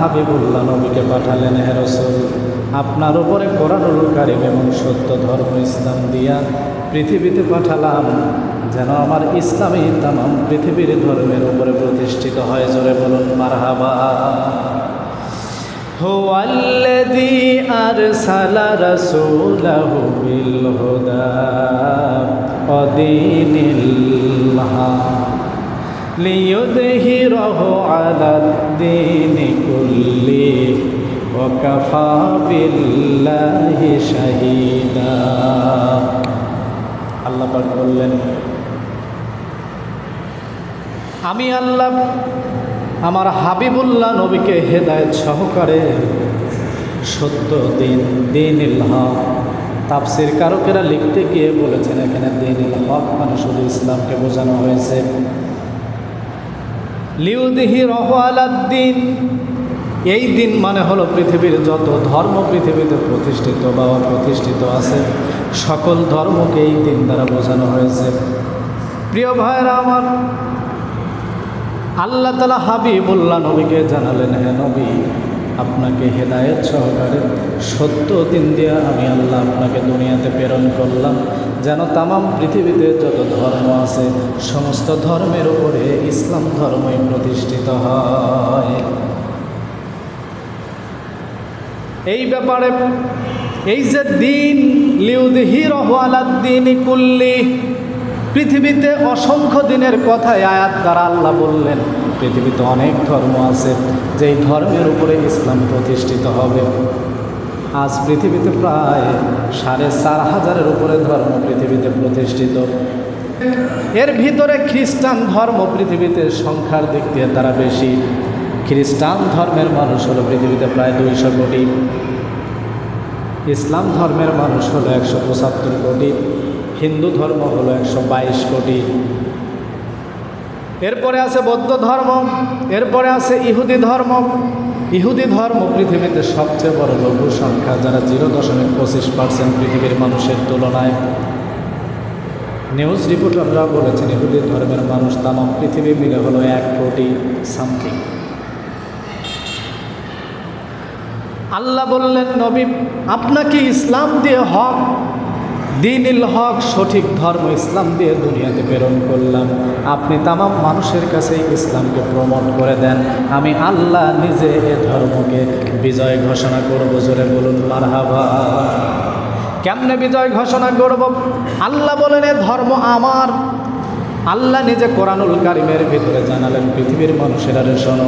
হাবিবুল্লাহ নবীকে পাঠালেন হে রসুল আপনার উপরে কোরআনুল কারিম এবং সত্য ধর্ম ইসলাম দিয়া পৃথিবীতে পাঠালাম যেন আমার ইসলামী তামাম পৃথিবীর ধর্মের উপরে প্রতিষ্ঠিত হয় জোরে বলুন মারহাবা هو الذي أرسل رسوله بالهدى ودين الحق ليظهره على الدين كله وكفى بالله شهيدا আল্লাহ পাক বললেন আমি আল্লাহ আমার হাবিবুল্লাহ নবীকে হেদায়ত সহকারে সত্য দিন দিন হক তাপসির কারকেরা লিখতে গিয়ে বলেছেন এখানে দিন হক মানে শুধু ইসলামকে বোঝানো হয়েছে লিউদিহি রহআলাদ্দিন এই দিন মানে হলো পৃথিবীর যত ধর্ম পৃথিবীতে প্রতিষ্ঠিত বা অপ্রতিষ্ঠিত আছে, সকল ধর্মকে এই দিন দ্বারা বোঝানো হয়েছে। প্রিয় ভাইরা আমার, আল্লাহ তালা হাবিবুল্লাহ নবীকে জানালেন হ্যাঁ নবী, আপনাকে হেদায়েত সহকারে সত্য দিন দিয়ে আমি আল্লাহ আপনাকে দুনিয়াতে প্রেরণ করলাম। যেন তামাম পৃথিবীতে যত ধর্ম আছে, সমস্ত ধর্মের উপরে ইসলাম ধর্মই প্রতিষ্ঠিত হয়। এই ব্যাপারে এই যে দিন লিউদিহি রহআলাদ্দিন কুল্লি পৃথিবীতে অসংখ্য দিনের কথায় আয়াত দ্বারা আল্লাহ বললেন, পৃথিবীতে অনেক ধর্ম আছে যেই ধর্মের উপরে ইসলাম প্রতিষ্ঠিত হবে। আজ পৃথিবীতে প্রায় সাড়ে চার হাজারের উপরে ধর্ম পৃথিবীতে প্রতিষ্ঠিত। এর ভিতরে খ্রিস্টান ধর্ম পৃথিবীতে সংখ্যার দিক দিয়ে তারা বেশি। খ্রিস্টান ধর্মের মানুষ হলো পৃথিবীতে প্রায় দুইশো কোটি। ইসলাম ধর্মের মানুষ হলো একশো পঁচাত্তর কোটি। হিন্দু ধর্ম হলো একশো বাইশ কোটি। এরপরে আছে বৌদ্ধ ধর্ম, এরপরে আছে ইহুদি ধর্ম। ইহুদি ধর্ম পৃথিবীতে সবচেয়ে বড় লঘু সংখ্যা, যারা জিরো দশমিক পঁচিশ পার্সেন্ট পৃথিবীর মানুষের তুলনায়। নিউজ রিপোর্টাররা বলেছেন, ইহুদি ধর্মের মানুষ তাম পৃথিবী মিলে হলো এক কোটি সামথিং। আল্লাহ বললেন, নবী, আপনাকে ইসলাম দিয়ে হক, দিনিল হক, সঠিক ধর্ম ইসলাম দিয়ে দুনিয়াতে প্রেরণ করলাম। আপনি তামাম মানুষের কাছে ইসলামকে প্রমোট করে দেন। আমি আল্লাহ নিজে এ ধর্মকে বিজয় ঘোষণা করব। জোরে বলুন, মারহাবা। কেমনে বিজয় ঘোষণা করব? আল্লাহ বলেন, এ ধর্ম আমার। আল্লাহ নিজে কোরআনুল কারিমের ভিতরে জানালেন, পৃথিবীর মানুষেরা রে শোনো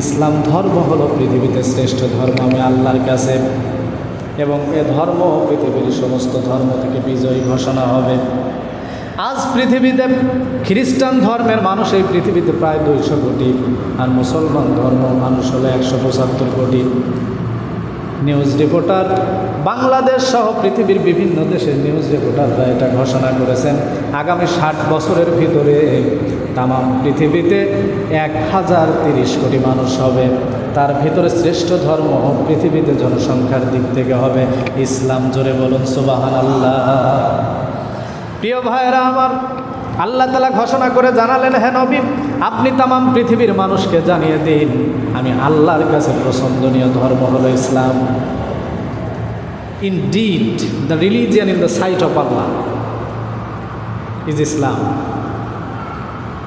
ইসলাম ধর্ম হলো পৃথিবীতে শ্রেষ্ঠ ধর্ম, আমি আল্লাহর কাছে। এবং এ ধর্ম পৃথিবীর সমস্ত ধর্ম থেকে বিজয়ী ঘোষণা হবে। আজ পৃথিবীতে খ্রিস্টান ধর্মের মানুষ এই পৃথিবীতে প্রায় দুইশো কোটি, আর মুসলমান ধর্ম মানুষ হলো একশো পঁচাত্তর কোটি। নিউজ রিপোর্টার, বাংলাদেশ সহ পৃথিবীর বিভিন্ন দেশের নিউজ রিপোর্টাররা এটা ঘোষণা করেছেন, আগামী ষাট বছরের ভিতরে তামাম পৃথিবীতে এক হাজার তিরিশ কোটি মানুষ হবে। তার ভিতরে শ্রেষ্ঠ ধর্ম পৃথিবীতে জনসংখ্যার দিক থেকে হবে। ইসলাম জোরে বলুন সুবাহান আল্লাহ প্রিয় ভাইরা আমার আল্লাহ তালা ঘোষণা করে জানালেন হ্যাঁ নবী, আপনি তামাম পৃথিবীর মানুষকে জানিয়ে দিন। আমি আল্লাহর কাছে পছন্দনীয় ধর্ম হলো Islam. Indeed the religion in the sight of Allah is Islam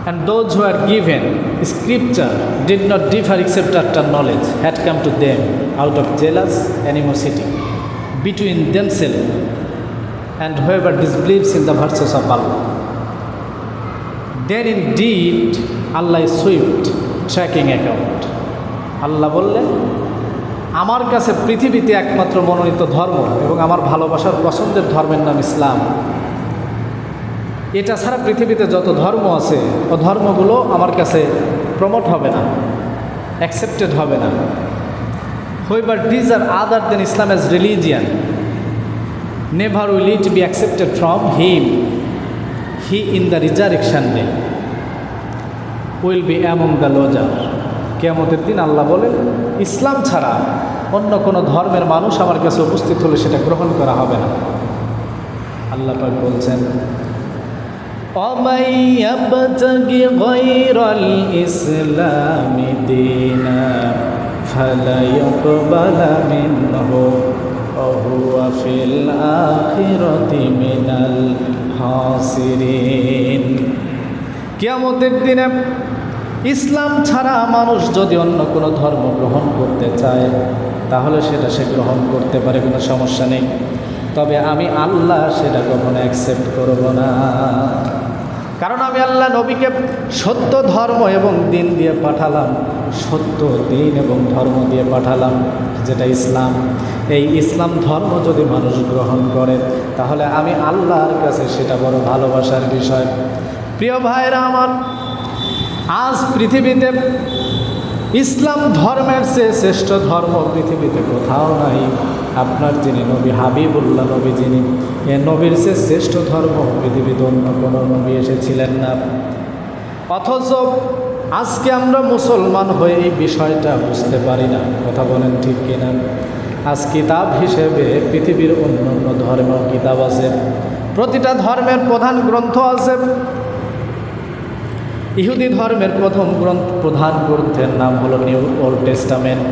and those who are given scripture did not differ except after knowledge had come to them out of jealous animosity between themselves and whoever disbelieves in the verses of Allah then indeed Allah is swift tracking account Allah বললেন আমার কাছে পৃথিবীতে একমাত্র মনোনীত ধর্ম এবং আমার ভালোবাসার পছন্দের ধর্মের নাম ইসলাম এটা ছাড়া পৃথিবীতে যত ধর্ম আছে ও ধর্মগুলো আমার কাছে প্রমোট হবে না অ্যাকসেপ্টেড হবে না However, these are other than Islam as religion. Never will it be accepted from him. He in the resurrection day will be among the loser. কেয়ামতের দিন আল্লাহ বলেন ইসলাম ছাড়া অন্য কোনো ধর্মের মানুষ আমার কাছে উপস্থিত হলে সেটা গ্রহণ করা হবে না আল্লাহ পাক বলছেন ومن يبتغ غير الإسلام دينا فلا يقبل منه وهو في الآخرة من الخاسرين কিয়ামতের দিনে ইসলাম ছাড়া মানুষ যদি অন্য কোনো ধর্ম গ্রহণ করতে চায় তাহলে সেটা সে গ্রহণ করতে পারে কোনো সমস্যা নেই তবে আমি আল্লাহ সেটা কখনো অ্যাকসেপ্ট করব না কারণ আমি আল্লাহ নবীকে সত্য ধর্ম এবং দিন দিয়ে পাঠালাম, সত্য দিন এবং ধর্ম দিয়ে পাঠালাম, যেটা ইসলাম। এই ইসলাম ধর্ম যদি মানুষ গ্রহণ করে, তাহলে আমি আল্লাহর কাছে সেটা বড় ভালোবাসার বিষয়। প্রিয় ভাইরা আমার, আজ পৃথিবীতে ইসলাম ধর্মের চেয়ে শ্রেষ্ঠ ধর্ম পৃথিবীতে কোথাও নাই। আপনার যিনি নবী হাবিবুল্লাহ নবী যিনি, এ নবীর চেয়ে শ্রেষ্ঠ ধর্ম পৃথিবীতে অন্য কোনো নবী এসেছিলেন না। অথচ আজকে আমরা মুসলমান হয়ে এই বিষয়টা বুঝতে পারি না। কথা বলেন ঠিক কিনা? আজ কিতাব হিসেবে পৃথিবীর অন্য অন্য ধর্মের কিতাব আছে। প্রতিটা ধর্মের প্রধান গ্রন্থ আছে। ইহুদি ধর্মের প্রথম গ্রন্থ প্রধান গ্রন্থের নাম হলো নিউ ওল্ড টেস্টামেন্ট।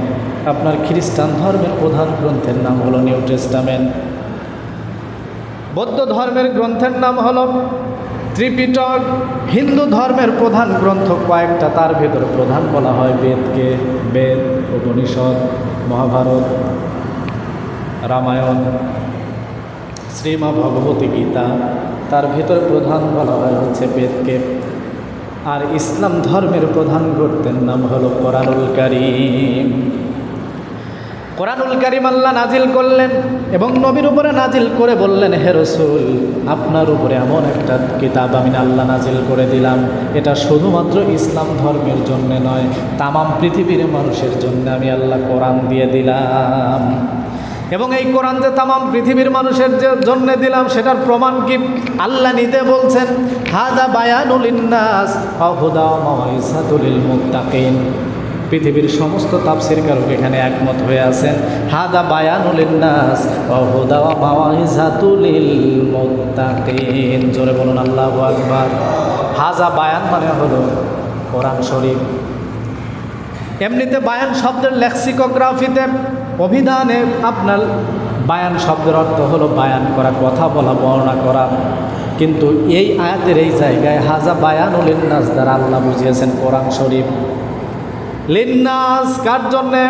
আপনার খ্রিস্টান ধর্মের প্রধান গ্রন্থের নাম হলো নিউ টেস্টামেন্ট। বৌদ্ধ ধর্মের গ্রন্থের নাম হলো ত্রিপিটক। হিন্দু ধর্মের প্রধান গ্রন্থ কয়েকটা, তার ভেতরে প্রধান বলা হয় বেদকে, বেদ, উপনিষদ, মহাভারত, রামায়ণ, শ্রীমা ভগবতী গীতা। তার ভেতরে প্রধান বলা হয় হচ্ছে বেদকে। আর ইসলাম ধর্মের প্রধান গ্রন্থের নাম হলো কোরআনুল কারিম। কোরআনুল কারিম আল্লাহ নাজিল করলেন এবং নবীর উপরে নাজিল করে বললেন, হে রসুল, আপনার উপরে এমন একটা কিতাব আমি আল্লাহ নাজিল করে দিলাম। এটা শুধুমাত্র ইসলাম ধর্মের জন্য নয়, তামাম পৃথিবীর মানুষের জন্য আমি আল্লাহ কোরআন দিয়ে দিলাম। এবং এই কোরআন যে তামাম পৃথিবীর মানুষের যে জন্য দিলাম, সেটার প্রমাণ কি? আল্লাহ নিতে বলছেন হাদা বায়ানুল পৃথিবীর সমস্ত তাপসির কারক এখানে একমত হয়ে আছেন হাদা বায়ানুল ইন্নাস জোরে বলুন, আল্লাহু আকবার। হাজা বায়ান মানে হলো কোরআন শরীফ। এমনিতে বায়ান শব্দের লেক্সিকোগ্রাফিতে অভিধানে আপনার বায়ান শব্দের অর্থ হলো বায়ান করা, কথা বলা, বর্ণনা করা। কিন্তু এই আয়াতের এই জায়গায় হাজা বায়ান ও লিন্নাস দ্বারা আল্লাহ বুঝিয়েছেন কোরআন শরীফ। লিন্নাস কার জন্যে?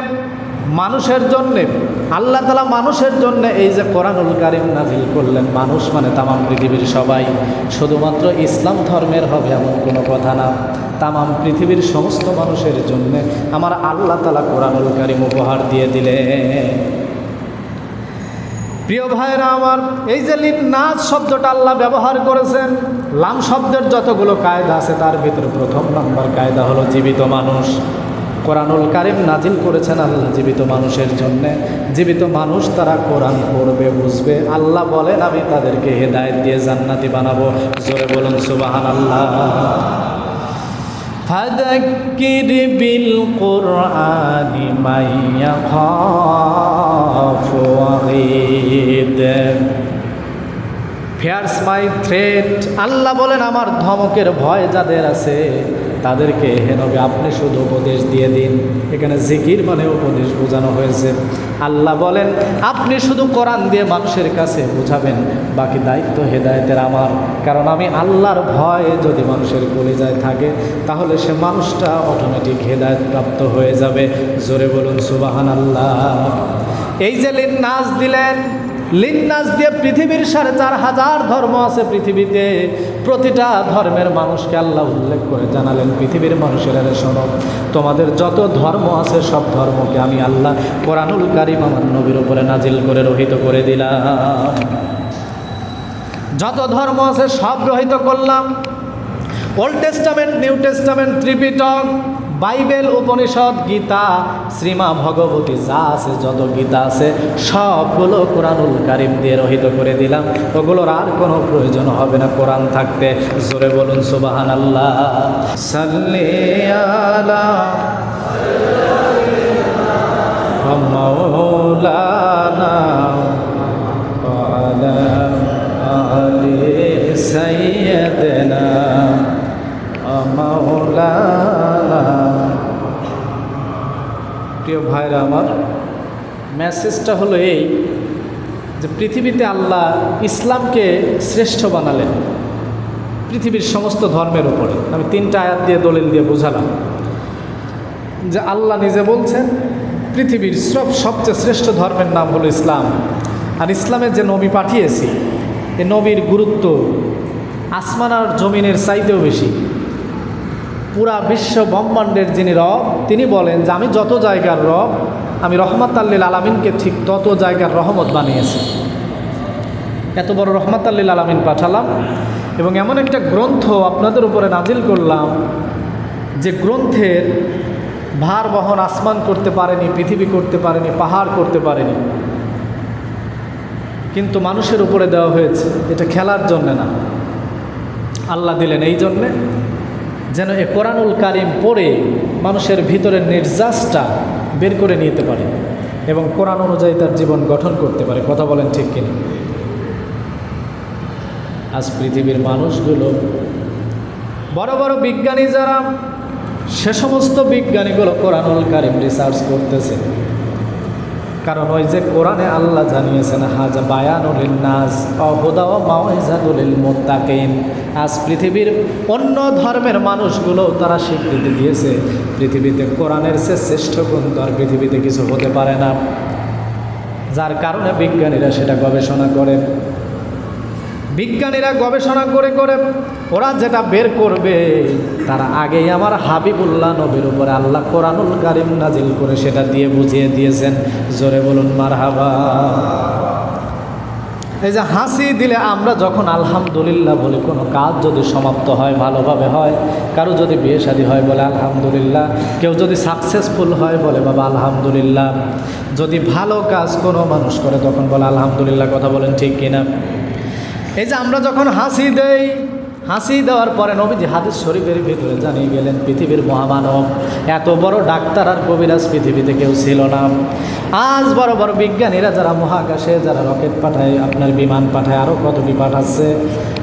মানুষের জন্যে। আল্লাহ তালা মানুষের জন্য এই যে কোরআনুল কারিম নাজিল করলেন, মানুষ মানে তামাম পৃথিবীর সবাই। শুধুমাত্র ইসলাম ধর্মের হবে এমন কোনো কথা না। তামাম পৃথিবীর সমস্ত মানুষের জন্য আমার আল্লাহ তালা কোরআনুল কারিম উপহার দিয়ে দিলেন। প্রিয় ভাইরা আমার, এই যে লিপ নাচ শব্দটা আল্লাহ ব্যবহার করেছেন, লাম শব্দের যতগুলো কায়দা আছে তার ভিতরে প্রথম নম্বর কায়দা হলো জীবিত মানুষ। কোরআনুল কারিম নাজিল করেছেন আল্লাহ জীবিত মানুষের জন্যে। জীবিত মানুষ তারা কোরআন পড়বে, বুঝবে। আল্লাহ বলেন, আমি তাদেরকে হেদায়ত দিয়ে জান্নাতি বানাবো। জোরে বলুন সুবাহান আল্লাহ فذكر بالقرآن من يخاف وعيد ফেয়ার্স মাই থ্রেট আল্লাহ বলেন আমার ধমকের ভয় যাদের আছে তাদেরকে হেনবে আপনি শুধু উপদেশ দিয়ে দিন। এখানে জিকির মানে উপদেশ বোঝানো হয়েছে। আল্লাহ বলেন, আপনি শুধু কোরআন দিয়ে মানুষের কাছে বুঝাবেন, বাকি দায়িত্ব হেদায়তের আমার। কারণ আমি আল্লাহর ভয় যদি মানুষের কলিজায় থাকে, তাহলে সে মানুষটা অটোমেটিক হেদায়ত প্রাপ্ত হয়ে যাবে। জোরে বলুন সুবাহান আল্লাহ এই যে নাচ দিলেন লিন্নাস দিয়ে পৃথিবীর সাড়ে চার হাজার ধর্ম আছে পৃথিবীতে। প্রতিটা ধর্মের মানুষকে আল্লাহ উল্লেখ করে জানালেন, পৃথিবীর মানুষের শোনো, তোমাদের যত ধর্ম আছে সব ধর্মকে আমি আল্লাহ কোরআনুল কারিম আমার নবীর উপরে নাজিল করে রহিত করে দিলাম। যত ধর্ম আছে সব রহিত করলাম। Old Testament, New Testament, Tripitaka Bible Upanishad, Gita, Shrima Bhagavati যা আছে, যত গীতা আছে, সবগুলো কোরআনুল কারিম দিয়ে রহিত করে দিলাম। ওগুলোর আর কোনো প্রয়োজন হবে না কোরআন থাকতে। জোরে বলুন সুবাহান আল্লাহ সাল্লিয়ালা মৌলানা মৌলানা প্রিয় ভাইরা আমার মেসেজটা হলো এই যে পৃথিবীতে আল্লাহ ইসলামকে শ্রেষ্ঠ বানালেন পৃথিবীর সমস্ত ধর্মের উপরে। আমি তিনটা আয়াত দিয়ে দলিল দিয়ে বোঝালাম যে আল্লাহ নিজে বলছেন, পৃথিবীর সব সবচেয়ে শ্রেষ্ঠ ধর্মের নাম হলো ইসলাম। আর ইসলামের যে নবী পাঠিয়েছি, এ নবীর গুরুত্ব আসমান আর জমিনের চাইতেও বেশি। পুরা বিশ্ব ব্রহ্মাণ্ডের যিনি রব, তিনি বলেন যে আমি যত জায়গার রব, আমি রহমত আল্লিল আলমিনকে ঠিক তত জায়গার রহমত বানিয়েছি। এত বড় রহমত আল্লিল আলমিন পাঠালাম এবং এমন একটা গ্রন্থ আপনাদের উপরে নাজিল করলাম যে গ্রন্থের ভার বহন আসমান করতে পারেনি, পৃথিবী করতে পারেনি, পাহাড় করতে পারেনি। কিন্তু মানুষের উপরে দেওয়া হয়েছে, এটা খেলার জন্য না। আল্লাহ দিলেন এই জন্যে যেন এ কোরআনুল কারিম পড়ে মানুষের ভিতরে নির্যাসটা বের করে নিতে পারে এবং কোরআন অনুযায়ী তার জীবন গঠন করতে পারে। কথা বলেন ঠিক কিনা? আজ পৃথিবীর মানুষগুলো বড় বড় বিজ্ঞানী যারা, সে সমস্ত বিজ্ঞানীগুলো কোরআনুল কারিম রিসার্চ করতেছে। কারণ ওই যে কোরআনে আল্লাহ জানিয়েছেন, হাজা বায়ানুল নাস অহুদা ও মাওয়াইজাতুল মোত্তাকিন আজ পৃথিবীর অন্য ধর্মের মানুষগুলো তারা স্বীকৃতি দিয়েছে। পৃথিবীতে কোরআনের সে শ্রেষ্ঠ গ্রন্থ আর পৃথিবীতে কিছু হতে পারে না। যার কারণে বিজ্ঞানীরা সেটা গবেষণা করেন। বিজ্ঞানীরা গবেষণা করে করে ওরা যেটা বের করবে, তারা আগেই আমার হাবিবুল্লাহ নবীর উপরে আল্লাহ কোরআনুল কারিম নাজিল করে সেটা দিয়ে বুঝিয়ে দিয়েছেন। জোরে বলুন মার হাবা এই যে হাসি দিলে আমরা যখন আলহামদুলিল্লাহ বলি, কোনো কাজ যদি সমাপ্ত হয়, ভালোভাবে হয়, কারও যদি বিয়ে শাদী হয় বলে আলহামদুলিল্লাহ, কেউ যদি সাকসেসফুল হয় বলে বাবা আলহামদুলিল্লাহ, যদি ভালো কাজ কোনো মানুষ করে তখন বলে আলহামদুলিল্লাহ, কথা বলেন ঠিক কিনা? এই যে আমরা যখন হাসি দেই, হাসি দেওয়ার পরে নবীজি হাদিস শরীফের ভিতরে জানিয়ে গেলেন, পৃথিবীর মহামানব, এত বড় ডাক্তার আর কবিরাজ পৃথিবীতে কেউ ছিল না। আজ বড় বড় বিজ্ঞানীরা যারা মহাকাশে, যারা রকেট পাঠায়, আপনার বিমান পাঠায় আরও কত কি পাঠাচ্ছে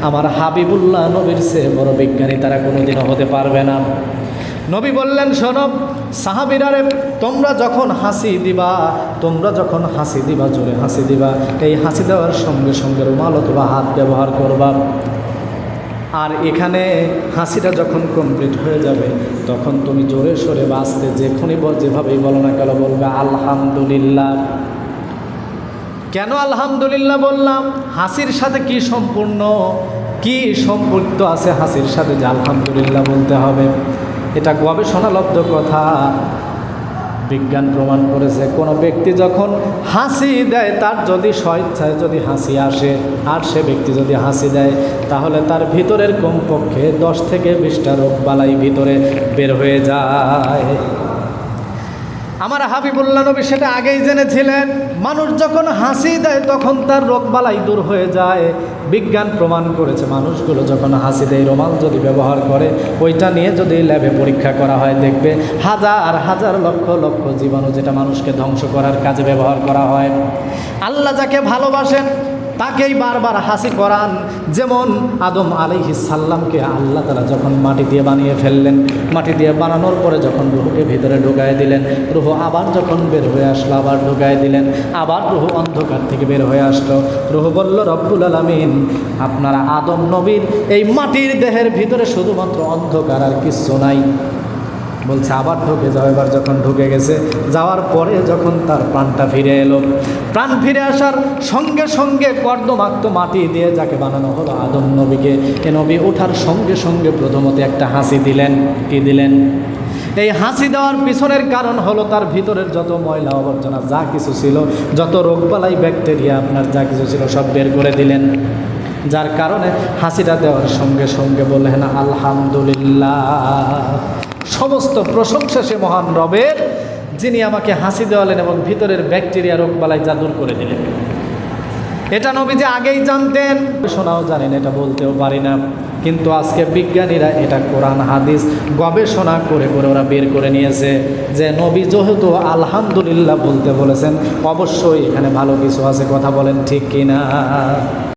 আমার হাবিবুল্লাহ নবীর সে বড় বিজ্ঞানী তারা কোনোদিনও হতে পারবে না। নবী বললেন শোনব সাহাবিরারে তোমরা যখন হাসি দিবা, তোমরা যখন হাসি দিবা, জোরে হাসি দিবা, এই হাসি দেওয়ার সঙ্গে সঙ্গে রুমাল অথবা হাত ব্যবহার করবা। আর এখানে হাসিটা যখন কমপ্লিট হয়ে যাবে, তখন তুমি জোরে সরে বাঁচতে যেখানে বল যেভাবেই বলো না কেন বলবে, আলহামদুলিল্লাহ। কেন আলহামদুলিল্লাহ বললাম? হাসির সাথে কি সম্পূর্ণ? কি সম্পৃক্ত আছে হাসির সাথে যে আলহামদুলিল্লাহ বলতে হবে? এটা গবেষণালব্ধ কথা। বিজ্ঞান প্রমাণ করেছে, কোনো ব্যক্তি যখন হাসি দেয়, তার যদি স্বেচ্ছায় যদি হাসি আসে, আর সে ব্যক্তি যদি হাসি দেয়, তাহলে তার ভিতরের কমপক্ষে দশ থেকে বিশটা রোগ বালাই ভিতরে বের হয়ে যায়। আমার হাবিবুল্লাহ নবী সেটা আগেই জেনেছিলেন। মানুষ যখন হাসি দেয়, তখন তার রোগ বালাই দূর হয়ে যায়। বিজ্ঞান প্রমাণ করেছে, মানুষগুলো যখন হাসি দেয়, রোমাল যদি ব্যবহার করে, ওইটা নিয়ে যদি ল্যাবে পরীক্ষা করা হয়, দেখবে হাজার হাজার লক্ষ লক্ষ জীবাণু যেটা মানুষকে ধ্বংস করার কাজে ব্যবহার করা হয়। আল্লাহ যাকে ভালোবাসেন তাকেই বারবার হাসি করান। যেমন আদম আলিহি সাল্লামকে আল্লাহ তারা যখন মাটি দিয়ে বানিয়ে ফেললেন, মাটি দিয়ে বানানোর পরে যখন রুহুকে ভিতরে ঢুকায় দিলেন, রুহু আবার যখন বের হয়ে আসলো, আবার ঢুকায় দিলেন, আবার রুহু অন্ধকার থেকে বের হয়ে আসলো। রুহু বলল, রব্বুল আলমিন, আপনারা আদম নবীর এই মাটির দেহের ভিতরে শুধুমাত্র অন্ধকার আর কিছু নাই। বলছে, আবার ঢুকে যাও। এবার যখন ঢুকে গেছে, যাওয়ার পরে যখন তার প্রাণটা ফিরে এলো, প্রাণ ফিরে আসার সঙ্গে সঙ্গে কর্দমাক্ত মাটি দিয়ে যাকে বানানো হলো আদম নবীকে, এ নবী ওঠার সঙ্গে সঙ্গে প্রথমত একটা হাসি দিলেন। কি দিলেন? এই হাসি দেওয়ার পিছনের কারণ হলো তার ভিতরের যত ময়লা আবর্জনা, যা কিছু ছিল, যত রোগবালাই, ব্যাকটেরিয়া, আপনার যা কিছু ছিল, সব বের করে দিলেন। যার কারণে হাসিটা দেওয়ার সঙ্গে সঙ্গে বললেন, আলহামদুলিল্লাহ। সমস্ত প্রশংসা সে মহান রবের, যিনি আমাকে হাসি দেওয়ালেন এবং ভিতরের ব্যাকটেরিয়া রোগবালাই জাদুর করে দিলেন। এটা নবী যে আগেই জানতেন। শোনাও, জানেন, এটা বলতেও পারি না। কিন্তু আজকে বিজ্ঞানীরা এটা কোরআন, হাদিস গবেষণা করে করে ওরা বের করে নিয়েছে যে নবী যেহেতু আলহামদুলিল্লাহ বলতে বলেছেন, অবশ্যই এখানে ভালো কিছু আছে, কথা বলেন ঠিক কিনা।